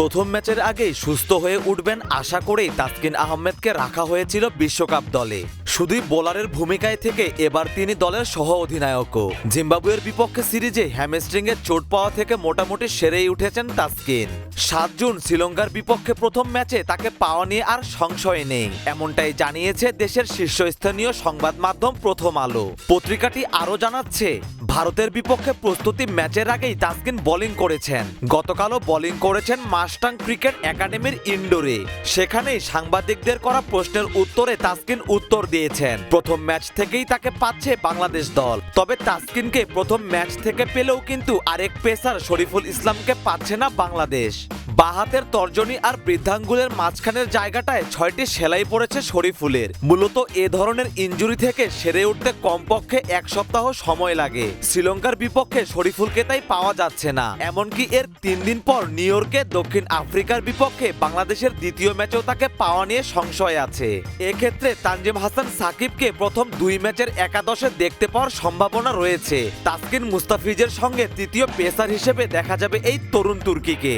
প্রথম ম্যাচের আগে সুস্থ হয়ে উঠবেন আশা করেই তাসকিন আহমেদকে রাখা হয়েছিল বিশ্বকাপ দলে। শুধুই বোলারের ভূমিকায় থেকে এবার তিনি দলের সহ অধিনায়কও জিম্বাবুয়ের বিপক্ষে সিরিজে হ্যামস্ট্রিংয়ের চোট পাওয়া থেকে মোটামুটি সেরেই উঠেছেন তাসকিন। সাত জুন শ্রীলঙ্কার বিপক্ষে প্রথম ম্যাচে তাকে পাওয়া নিয়ে আর সংশয় নেই। এমনটাই জানিয়েছে দেশের শীর্ষস্থানীয় সংবাদ মাধ্যম প্রথম আলো। পত্রিকাটি আরও জানাচ্ছে, ভারতের বিপক্ষে প্রস্তুতি ম্যাচের আগেই তাসকিন বোলিং করেছেন। গতকালও বোলিং করেছেন মাস্টাং ক্রিকেট একাডেমির ইন্ডোরে সেখানেই সাংবাদিকদের করা প্রশ্নের উত্তরে তাসকিন উত্তর দিয়েছেন প্রথম ম্যাচ থেকেই তাকে পাচ্ছে বাংলাদেশ দল। তবে তাসকিনকে প্রথম ম্যাচ থেকে পেলেও কিন্তু আরেক পেসার শরীফুল ইসলামকে পাচ্ছে না বাংলাদেশ। বাহাতের তর্জনী আর বৃদ্ধাঙ্গুলের মাঝখানের জায়গাটায় ছয়টি সেলাই পড়েছে শরীফুলের। মূলত এ ধরনের ইনজুরি থেকে সেরে উঠতে কমপক্ষে এক সপ্তাহ সময় লাগে। শ্রীলঙ্কার বিপক্ষে শরীফুলকে তাই পাওয়া যাচ্ছে না। এমনকি এর তিন দিন পর নিউ ইয়র্কে দক্ষিণ আফ্রিকার বিপক্ষে বাংলাদেশের দ্বিতীয় ম্যাচেও তাকে পাওয়া নিয়ে সংশয় আছে। এক্ষেত্রে তানজিম হাসান সাকিবকে প্রথম দুই ম্যাচের একাদশে দেখতে পাওয়ার সম্ভাবনা রয়েছে। তাসকিন মুস্তাফিজের সঙ্গে তৃতীয় পেসার হিসেবে দেখা যাবে এই তরুণ তুর্কিকে।